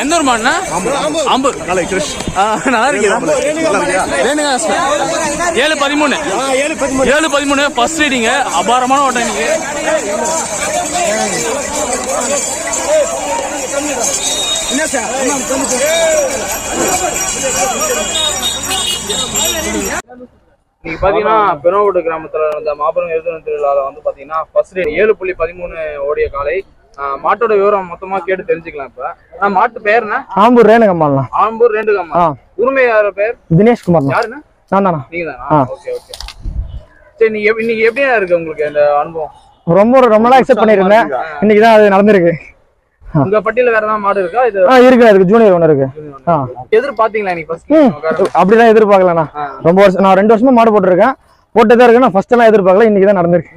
எந்த ஒரு மாடுனா ஆம்பூர் நாளை கிருஷ். நல்லா ஏழு பதிமூணு. ஏழு பதிமூணு. ஃபர்ஸ்ட் ரீடிங்க அபாரமான ஓட்டம் இன்னைக்கு. என்ன சார்? நீங்க பாத்தீங்கன்னா பெருமாவூட்டு கிராமத்துல நடந்த மாபெரும் எருதுன திருவிழால வந்து பாத்தீங்கன்னா ஃபர்ஸ்ட் ஏழு புள்ளி பதிமூணு ஓடிய காலை மாட்டோட விவரம் மொத்தமா கேட்டு தெரிஞ்சுக்கலாம் இப்ப. ஆஹ் மாட்டு பேர் என்ன ஆம்பூர் ரேணுகம்மாண்ணா ஆம்பூர் ரேண்டுகாமா ஆ. உரிமையாளர் பேர்? தினேஷ் குமார்ண்ணா யாருன்னா நான் தானா நீங்க. தானா ஓகே ஓகே. சரி நீங்க இன்னைக்கு எப்படியா இருக்கு உங்களுக்கு இந்த அனுபவம்? ரொம்ப ரொம்ப நாள் எக்ஸெப்ட் பண்ணியிருந்தேன் இன்னைக்கு தான் அது நடந்திருக்கு. உங்க பட்டியல வேற ஏதாவது மாடு இருக்கா? இது ஆ இருக்கு அதுக்கு ஜூனியர் ஒன்று இருக்கு. எதிர்பார்த்தீங்களா நீ அப்படிதான் எதிர்பார்க்கலண்ணா. ரொம்ப வருஷம் நான் ரெண்டு வருஷமா மாடு போட்டிருக்கேன். போட்டு தான் இருக்கேன் நான் ஃபர்ஸ்ட் எல்லாம் எதிர்பார்க்கல. இன்னைக்கு தான் நடந்திருக்கு.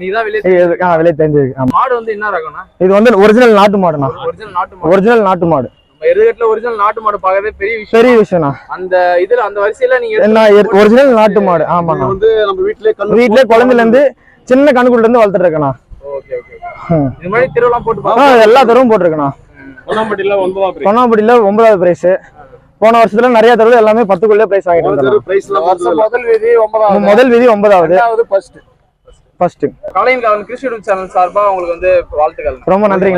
ஆ விலை தெரிஞ்சிருக்கு. ஆமா. மாடு வந்து என்ன ரகம்னா? இது வந்து ஒரிஜினல் நாட்டு மாடுண்ணா. ஒரிஜினல் நாட்டு மாடு. ஒரிஜினல் நாட்டு மாடு. நம்ம எதிர்கட்டுல ஒரிஜினல் நாட்டு மாடு பார்க்கறதே பெரிய விஷயம். பெரிய விஷயம்ண்ணா. அந்த இதுல அந்த வரிசையில நீங்க என்ன ஒரிஜினல் நாட்டு மாடு. ஆமாண்ணா. வந்து நம்ம வீட்லயே கண்ணு வீட்லயே குழந்தைல இருந்து சின்ன கணுக்குள்ள இருந்து வளர்த்துட்டு இருக்கேண்ணா ஓகே. ஓகே இது மாதிரி திருவிழா போட்டு எல்லா தடவும் போட்டிருக்கேண்ணா. பொன்னாம்பட்டியில ஒன்பதாவது பிரைஸ் போன வருஷத்துல நிறைய தடவை எல்லாமே பத்துக்குள்ளே பிரைஸ் வாங்கிட்டு முதல் விதி ஒன்பதாவது முதல் விதி ஒன்பதாவது ரெண்டாவது ஃபர்ஸ்ட் காலையின் காலம் கிறிஸ்டி யூடியூப் சேனல் சார்பா உங்களுக்கு வந்து வாழ்த்துக்கள் ரொம்ப நன்றிங்க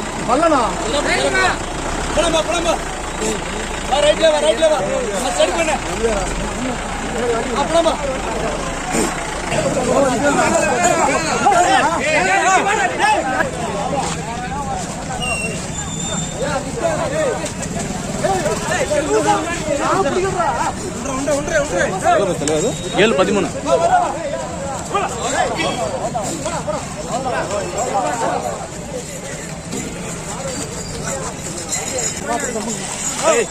தேங்க்யூண்ணா தேங்க்யூண்ணா டேய் கம்மன் இல்லைடா ஏழு பதிமூணு இரண்டாவது பரிசையை தட்டு செல்லும் காலையின் நாற்பத்தி நாலு